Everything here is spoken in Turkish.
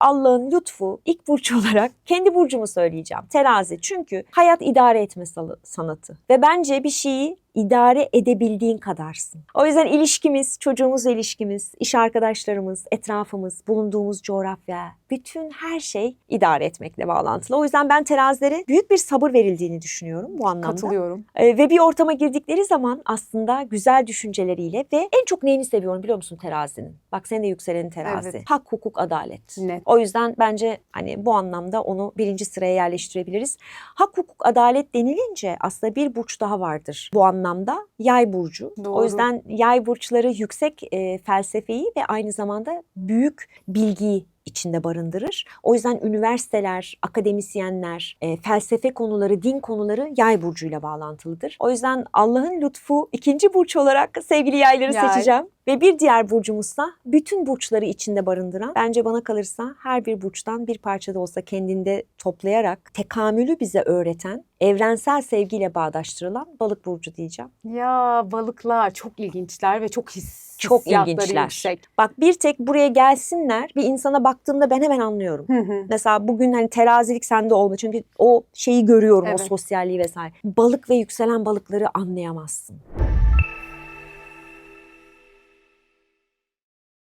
Allah'ın lütfu ilk burç olarak kendi burcumu söyleyeceğim. Terazi. Çünkü hayat idare etme sanatı. Ve bence bir şeyi idare edebildiğin kadarsın. O yüzden ilişkimiz, çocuğumuzla ilişkimiz, iş arkadaşlarımız, etrafımız, bulunduğumuz coğrafya, bütün her şey idare etmekle bağlantılı. O yüzden ben terazilere büyük bir sabır verildiğini düşünüyorum bu anlamda. Katılıyorum. Ee, ve bir ortama girdikleri zaman aslında güzel düşünceleriyle ve en çok neyini seviyorum biliyor musun terazinin? Bak senin de yükselenin terazi. Evet. Hak, hukuk, adalet. Net. O yüzden bence hani bu anlamda onu birinci sıraya yerleştirebiliriz. Hak, hukuk, adalet denilince aslında bir burç daha vardır bu anlamda. Yay burcu. O Doğru. yüzden yay burçları yüksek e, felsefeyi ve aynı zamanda büyük bilgiyi içinde barındırır. O yüzden üniversiteler, akademisyenler, e, felsefe konuları, din konuları yay burcuyla bağlantılıdır. O yüzden Allah'ın lütfu ikinci burç olarak sevgili yayları Yay. seçeceğim. Ve bir diğer burcumuzsa bütün burçları içinde barındıran, bence bana kalırsa her bir burçtan bir parça da olsa kendinde toplayarak tekamülü bize öğreten, evrensel sevgiyle bağdaştırılan balık burcu diyeceğim. Ya balıklar çok ilginçler ve çok his Çok ilginçler. yüksek. Bak bir tek buraya gelsinler bir insana baktığımda ben hemen anlıyorum. Hı hı. Mesela bugün hani terazilik sende olma çünkü o şeyi görüyorum o Evet. sosyalliği vesaire. Balık ve yükselen balıkları anlayamazsın.